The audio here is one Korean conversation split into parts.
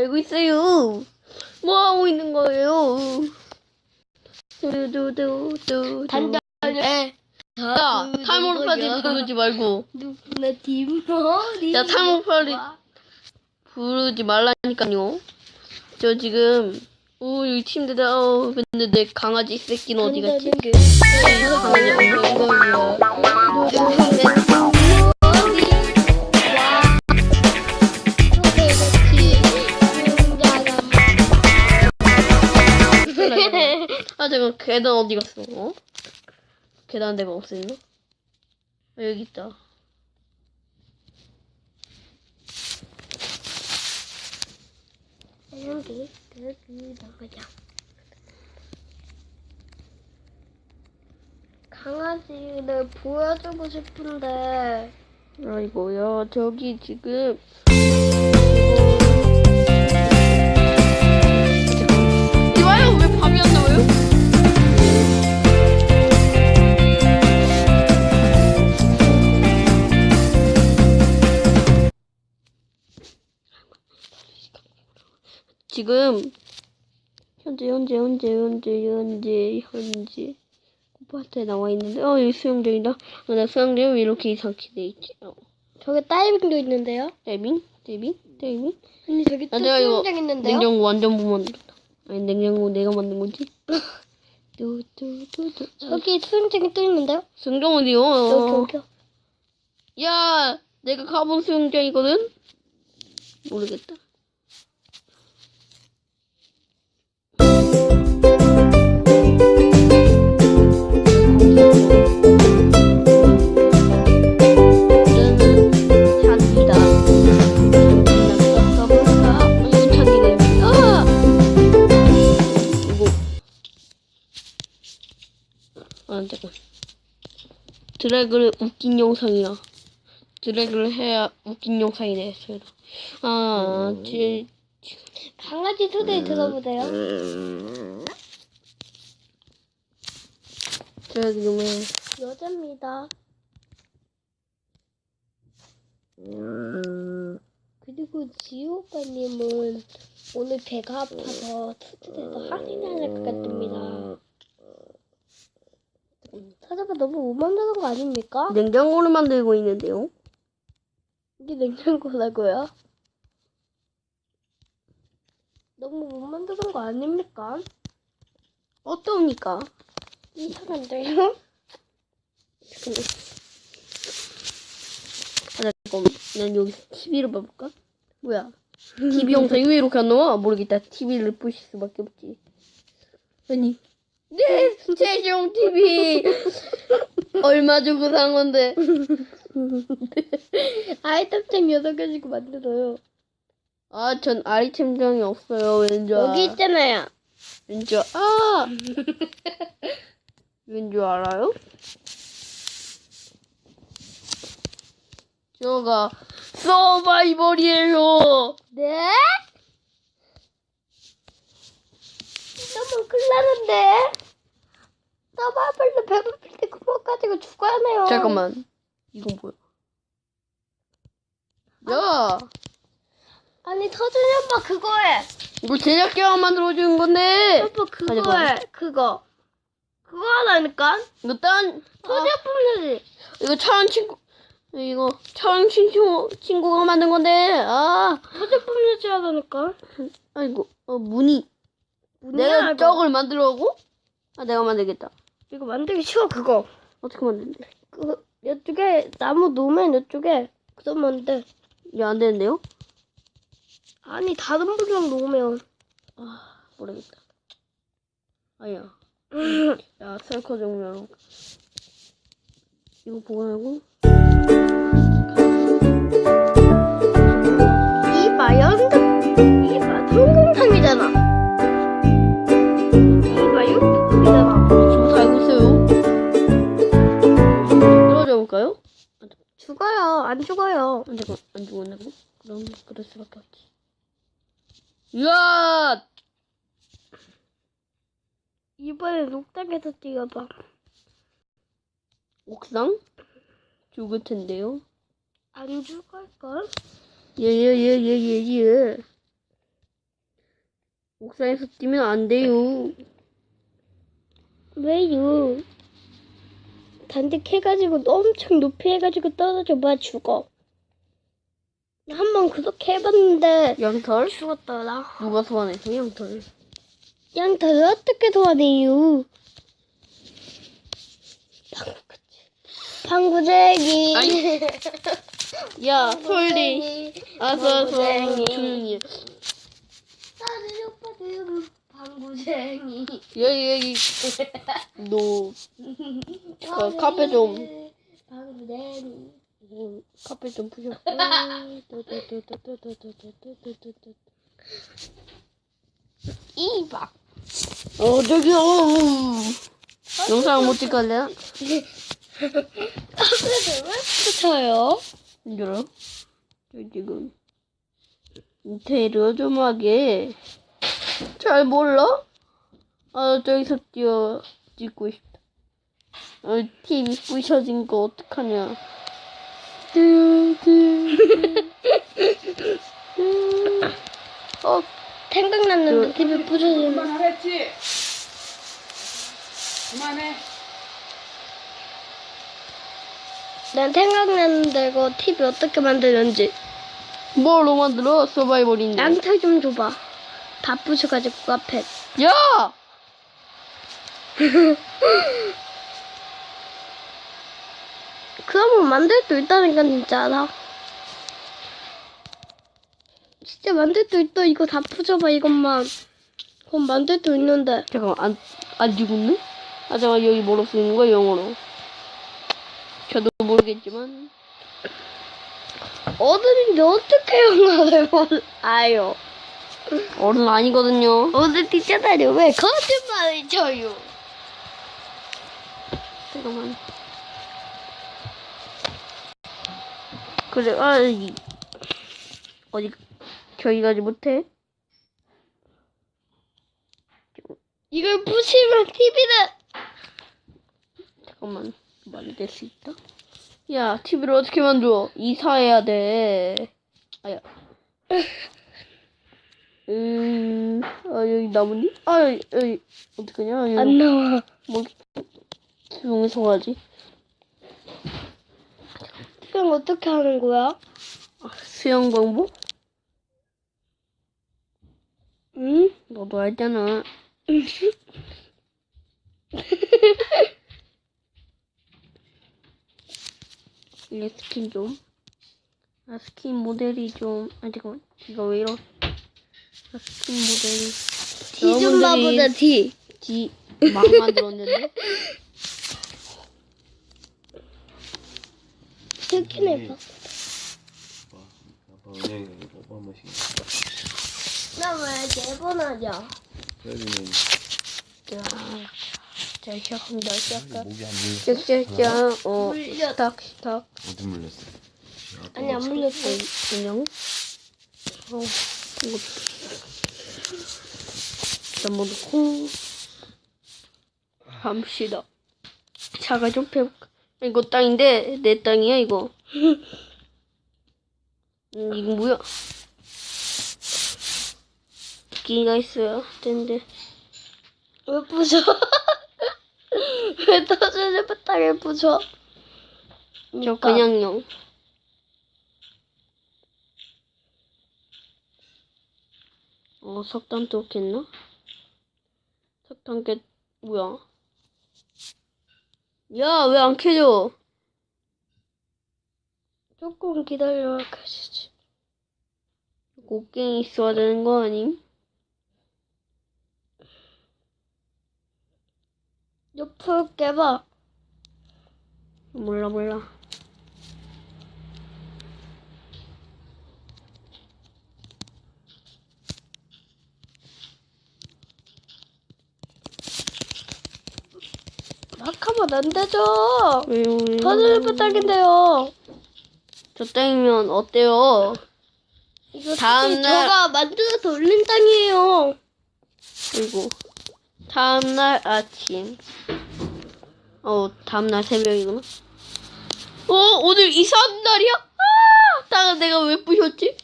달고 있어요. 뭐 하고 있는 거예요? 단단해. 야, 탈모파리 부르지 말고. 누구나 뒷머리. 야, 탈모파리 부르지 말라니까요. 저 지금, 오, 여기 침대다. 어, 근데 내 강아지 새끼는 어디 갔지? 강아지 없는 거야. 계단 어디 갔어? 어? 계단 내가 없애나? 아, 여기 있다. 여기 여기 나가자. 강아지를 보여주고 싶은데 아이고야, 저기 지금. 지금 현재 현재 현재 현재 현재 현재 코파트에 나와 있는데 어 여기 수영장이다. 어, 나 수영장 왜 이렇게 이상하게 돼 있지? 어. 저기 다이빙도 있는데요. 데빙? 데빙? 데빙? 아니 저기 또 아, 내가 이거 수영장 있는데요. 냉장고 완전 못 만들었다. 아니 냉장고 내가 만든 거지? 뚜뚜뚜뚜. 저기 수영장이 또 있는데요. 수영장 어디요? 여기 여기. 야, 내가 가본 수영장이거든. 모르겠다. 아, 잠깐. 드래그를 웃긴 영상이야. 드래그를 해야 웃긴 영상이 돼. 저희도. 아, 제, 강아지 소리 들어보세요. 제가 지금은 여자입니다. 그리고 지우 오빠님은 오늘 배가 아파서 수술해서 할인을 할것 같습니다. 사자가 너무 못 만드는 거 아닙니까? 냉장고를 만들고 있는데요. 이게 냉장고라고요? 너무 못 만드는 거 아닙니까? 어떠합니까? 이상한데요? 근데. 아, 잠깐만. 난 여기 TV를 봐볼까? 뭐야? TV 영상이 왜 이렇게 안 나와? 모르겠다. TV를 부실 수밖에 없지. 아니. 네, 최종 TV! 얼마 주고 산 건데. 아이템템 6개 주고 만들어요. 아, 전 아이템장이 없어요, 왠지. 여기 있잖아요. 왠지, 아! 왠지 알아요? 저가 서바이벌이에요! 네? 너무 큰일 나는데? 서바이벌로 배고플 때 그거 가지고 죽어야 해요. 잠깐만. 이건 뭐야? 야! 아니, 터준이 오빠 그거 해. 이거 제작자가 만들어주는 건데! 오빠 그거. 해. 그거. 그거 하라니까? 이거 딴, 아, 오빠 해야지. 이거 차원 친구, 이거 차원 친구, 친구가 만든 건데, 아! 오빠 해야지 하라니까? 아이고, 어, 문이. 내가 이거. 떡을 만들어고? 아, 내가 만들겠다. 이거 만들기 쉬워, 그거. 어떻게 만드는데? 그, 이쪽에 나무 놓으면 이쪽에 그러면 돼. 이게 안 되는데요? 아니, 다른 분이랑 놓으면. 아, 모르겠다. 아야. 야, 셀커 종류로. 이거 보관하고. 수밖에 없지. 이야! 이번에 녹당에서 찍어봐. 옥상? 죽을 텐데요. 안 죽을걸? 예예 예 예 예 예. 옥상에서 뛰면 안 돼요. 왜요? 단득해가지고 엄청 높이 해가지고 떨어져 봐 죽어. 한 번 그렇게 해봤는데 양털? 죽었더라. 누가 소환해서 양털? 양털을 어떻게 도와내요? 방구쟁이. 아니. 야 솔리. 아서서 방구쟁이. 조용히. 해. 나는 오빠들 방구쟁이. 여기 여기. 너 그, 카페 좀. 방구쟁이. 음, 카페 좀 부셔. 이박. 어 저기요. 영상 못 찍을래요? 왜 붙여요? 힘들어? 저 지금 인테리어 좀 하게 잘 몰라? 아 저기서 뛰어 찍고 싶다 아 TV 부셔진 거 어떡하냐 어 생각났는데 TV 부서지면 그만하랬지? 그만해. 난 생각났는데 이거 TV 어떻게 만드는지 뭘로 만들어 서바이벌인데 양털 좀 줘봐 다 부셔가지고 앞에 야! 그러면 만들 수 있다니까 진짜. 나 진짜 만들 수 있다 이거 다 부셔봐 이것만. 그럼 만들 수 있는데. 잠깐만 안, 안 죽었네? 아 잠깐 여기 뭐로 쓰는 거야 영어로? 저도 모르겠지만. 어른인데 어떻게 영화를 몰라요 어른 아니거든요. 어른 있잖아요 왜 거짓말을 쳐요? 잠깐만. 그래, 아, 이, 어디, 저기 가지 못해? 이걸 부시면 TV는 잠깐만, 만들 수 있다? 야, TV를 어떻게 만들어? 이사해야 돼. 아야. 음, 아, 여기 나뭇잎? 아, 여기, 여기, 어떡하냐? 여기, 안 나와 뭐, 조용해서 가지. 그럼 어떻게 하는 거야? 수영 방법? 응? 너도 알잖아. 이게 스킨 좀. 아, 스킨 모델이 좀. 아, 잠깐만. 이거 왜 이러? 아, 스킨 모델이. 봐보자 D 지, 막 만들었는데? 스킨 해봐 아빠, 아빠 은행에 오빠 한 번씩. 나왜 네번 하냐 그래주면 자, 자, 시작합니다. 시작합니다. 목이 안 물렸어? 짝짝짝. 어, 물렸- 스탁, 스탁. 어디 물렸어? 아니 안 물렸어 안녕. 어, 이거. 일단 뭐 넣고. 합시다. 차가 좀 펴볼까? 이거 땅인데, 내 땅이야, 이거. 음, 이거 뭐야? 끼가 있어요. 된데. 왜 부셔 왜 터지는 바닥에 부셔 저 그냥요. 어, 석탄 또 겠나? 석탄 깼, 뭐야? 야, 왜안 켜져? 조금 기다려 가시지 곡괭이 있어야 되는 거 아님? 옆으로 깨봐 몰라, 몰라. 막 하면 안 되죠 왜요, 왜요? 터지는 바닥인데요 저 땅이면 어때요? 이거 다음 사실 날- 저가 만들어서 올린 땅이에요 그리고, 다음날 아침. 어, 다음날 새벽이구나. 어, 오늘 이사하는 날이야? 아! 땅을 내가 왜 부셨지?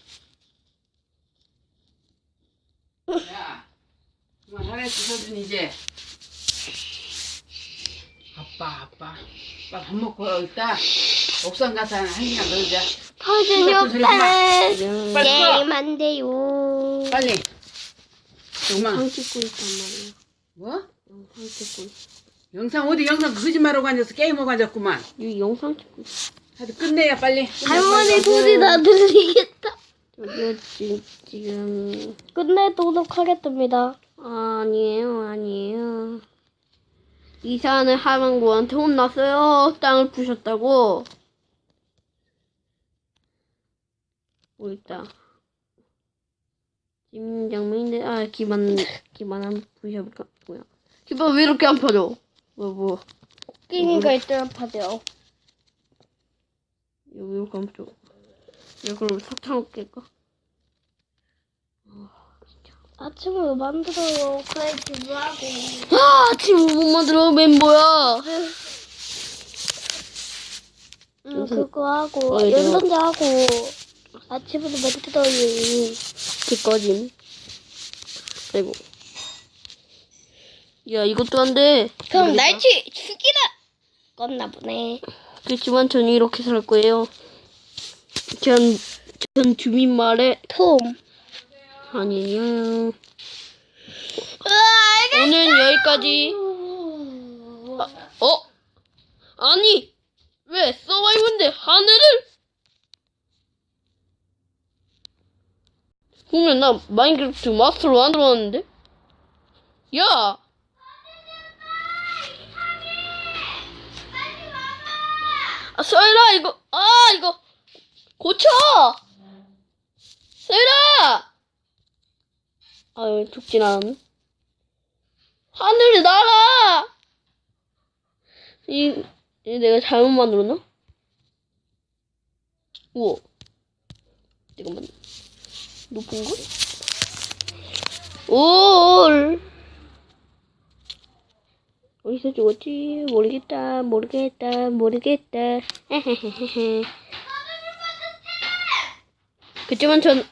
야, 그만하랬지 서준 이제. 아빠, 아빠, 아빠 밥 먹고 있다. 옥상 가서 한 시간 놀자. 소리 하지 마. 오빠는 빨리 꺼. 게임 한대요. 빨리. 정말 영상 찍고 있단 말이야. 뭐? 영상 찍고 있어. 영상 어디 영상 거짓말하고 앉아서 게임하고 앉았구만. 여기 영상 찍고 있어. 하여튼 끝내야 빨리. 할머니 소리 다 들리겠다. 여기 지금, 지금 끝내도록 하겠습니다. 아니에요, 아니에요. 이사는 할망구한테 혼났어요. 땅을 부셨다고. 뭐 있다. 김장민인데, 아, 기반, 기반 한 부셔볼까? 뭐야. 기반 왜 이렇게 안 펴져? 뭐, 뭐. 끼니가 있더라. 여기 이렇게 안 펴져. 이걸 사탕 깰까? 아침을 만들어요. 그래 기부하고. 아, 지금 못 만들어, 멤버야. 응 그거 하고 어, 이거. 연선자 하고 아침으로 만들어요. 그 꺼짐. 아이고. 야, 이것도 안 돼. 그럼 모르겠다. 날치 죽이라. 껐나 보네. 그렇지만 저는 이렇게 살 거예요. 전, 전 주민 말에 톰. 아니에요. 오늘 여기까지. 아, 어? 아니, 왜 서바이브인데 하늘을? 분명 나 마인크래프트 마스터로 만들었는데? 야! 아, 서일아, 이거, 아, 이거, 고쳐! 서일아! 아유, 죽진 않았네. 하늘을 날아! 이, 이 내가 잘못 만들었나? 우와. 잠깐만. 높은 거? 올! 어디서 죽었지? 모르겠다, 모르겠다, 모르겠다. 그치만 전